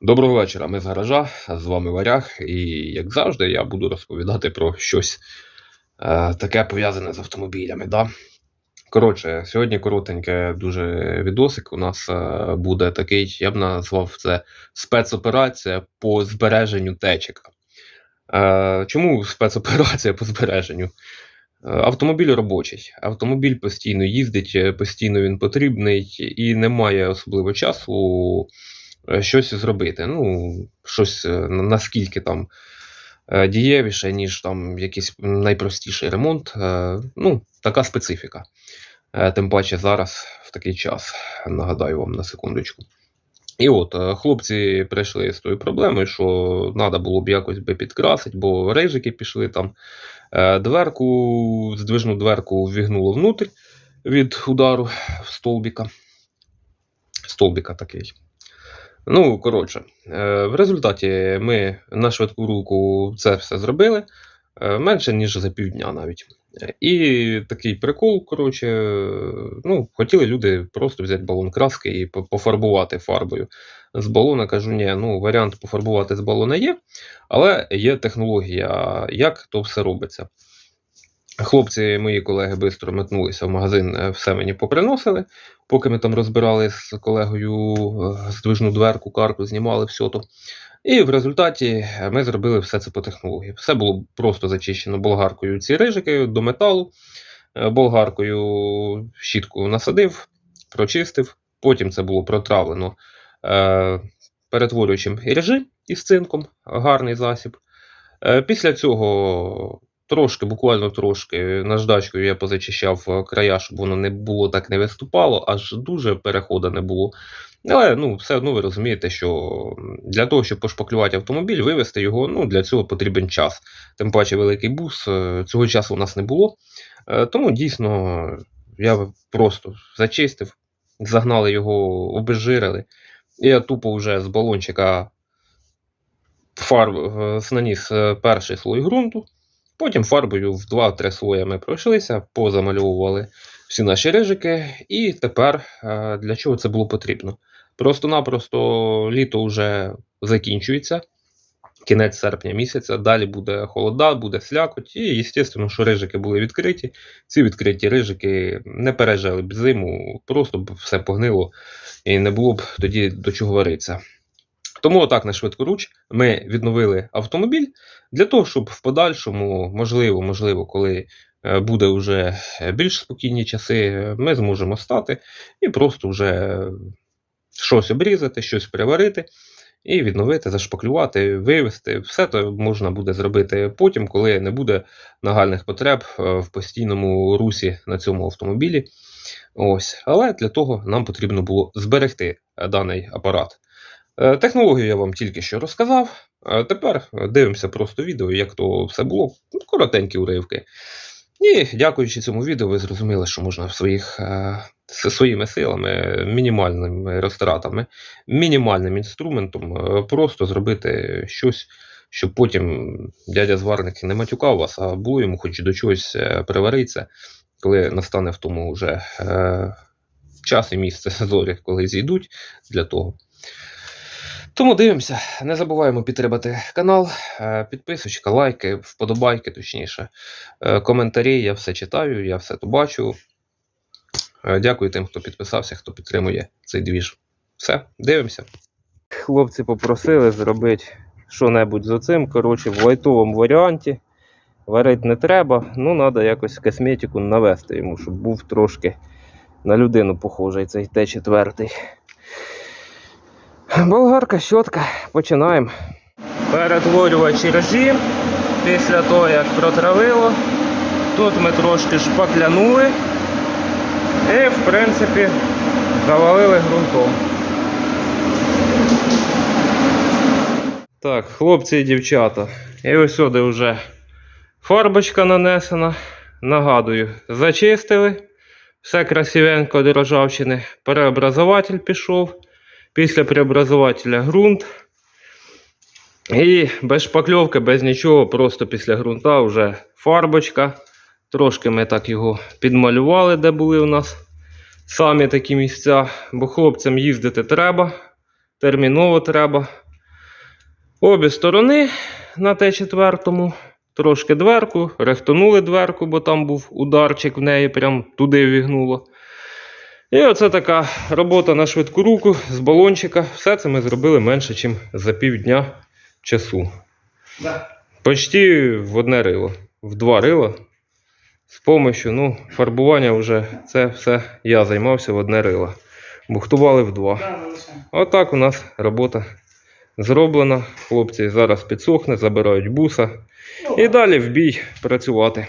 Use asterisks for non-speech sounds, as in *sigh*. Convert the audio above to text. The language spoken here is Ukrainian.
Доброго вечора, ми з гаража, з вами Варяг, і як завжди, я буду розповідати про щось е, таке пов'язане з автомобілями. Да? Коротше, сьогодні коротеньке дуже відосик. У нас е, буде такий, я б назвав це спецоперація по збереженню течика. Е, чому спецоперація по збереженню? Е, Автомобіль робочий. Автомобіль постійно їздить, е, постійно він потрібний і немає особливо часу щось зробити. Ну, щось е, наскільки там е, дієвіше, ніж там якийсь найпростіший ремонт. Е, Ну, така специфіка. Е, Тим паче зараз в такий час, нагадаю вам на секундочку. І от е, хлопці прийшли з тою проблемою, що треба було б якось би підкрасити, бо рейжики пішли там. Е, Дверку, здвижну дверку ввігнуло внутрь від удару столбіка. Столбіка такий. Ну, коротше, е, в результаті ми на швидку руку це все зробили е, менше, ніж за півдня навіть. І такий прикол, коротше, ну, хотіли люди просто взяти балон краски і пофарбувати фарбою. З балона кажу, ні, ну, варіант пофарбувати з балона є, але є технологія, як то все робиться. Хлопці, мої колеги, швидко метнулися в магазин, е, все мені поприносили. Поки ми там розбирали з колегою е, здвижну дверку, карку, знімали все то. І в результаті ми зробили все це по технології. Все було просто зачищено болгаркою ці рижики до металу. Е, Болгаркою щітку насадив, прочистив. Потім це було протравлено е, перетворюючим іржи із цинком, гарний засіб. Е, Після цього трошки, буквально трошки, наждачкою я позачищав е, края, щоб воно не було так не виступало, аж дуже переходу не було. Але ну, все одно ви розумієте, що для того, щоб пошпаклювати автомобіль, вивести його, ну, для цього потрібен час. Тим паче великий бус, е, цього часу у нас не було. Е, Тому дійсно я просто зачистив, загнали його, обезжирили. І я тупо вже з балончика фарб наніс перший слой ґрунту. Потім фарбою в 2-3 слої ми пройшлися, позамальовували всі наші рижики. І тепер е, для чого це було потрібно? Просто-напросто літо вже закінчується, кінець серпня місяця, далі буде холода, буде слякоть, і, звісно, що рижики були відкриті. Ці відкриті рижики не пережили б зиму, просто б все погнило і не було б тоді до чого варитися. Тому отак на швидкоруч ми відновили автомобіль для того, щоб в подальшому, можливо, можливо, коли е, буде вже більш спокійні часи, е, ми зможемо стати і просто вже щось обрізати, щось приварити і відновити, зашпаклювати, вивести. Все це можна буде зробити потім, коли не буде нагальних потреб е, в постійному русі на цьому автомобілі. Ось. Але для того нам потрібно було зберегти е, даний апарат. Е, Технологію я вам тільки що розказав. Тепер дивимося просто відео, як то все було. Ну, Коротенькі уривки. І дякуючи цьому відео, ви зрозуміли, що можна своїх, е, своїми силами, мінімальними розтратами, мінімальним інструментом е, просто зробити щось, щоб потім дядя зварник не матюкав вас, а було йому хоч до чогось е, приваритися, коли настане в тому вже е, час і місце *laughs* зорі, коли зійдуть для того. Тому дивимося, не забуваємо підтримати канал, е, підписочка, лайки, вподобайки, точніше, е, коментарі. Я все читаю, я все то бачу. Е, Дякую тим, хто підписався, хто підтримує цей двіж. Все, дивимося. Хлопці попросили зробити що-небудь з оцим. Коротше, в лайтовому варіанті. Варити не треба, ну треба якось косметику навести йому, щоб був трошки на людину похожий цей Т4. Болгарка, щотка, починаємо. Перетворювач режим. Після того, як протравило, тут ми трошки шпаклянули і, в принципі, завалили ґрунтом. Так, хлопці і дівчата. І ось сюди вже фарбочка нанесена. Нагадую, зачистили. Все красивенько до ржавчини. Переобразователь пішов. Після преобразователя ґрунт. І без шпакльовки, без нічого, просто після ґрунта вже фарбочка. Трошки ми так його підмалювали, де були у нас самі такі місця. Бо хлопцям їздити треба, терміново треба. Обі сторони на Т4, трошки дверку, рехтонули дверку, бо там був ударчик в неї, прям туди вігнуло. І оце така робота на швидку руку з балончика. Все це ми зробили менше, ніж за півдня часу. Да. Почти в одне рило, в два рила. З помощью, ну, фарбування вже це все я займався в одне рило. Бухтували в два. Да. Отак у нас робота зроблена. Хлопці зараз підсохне, забирають буса. Ну, І далі в бій працювати.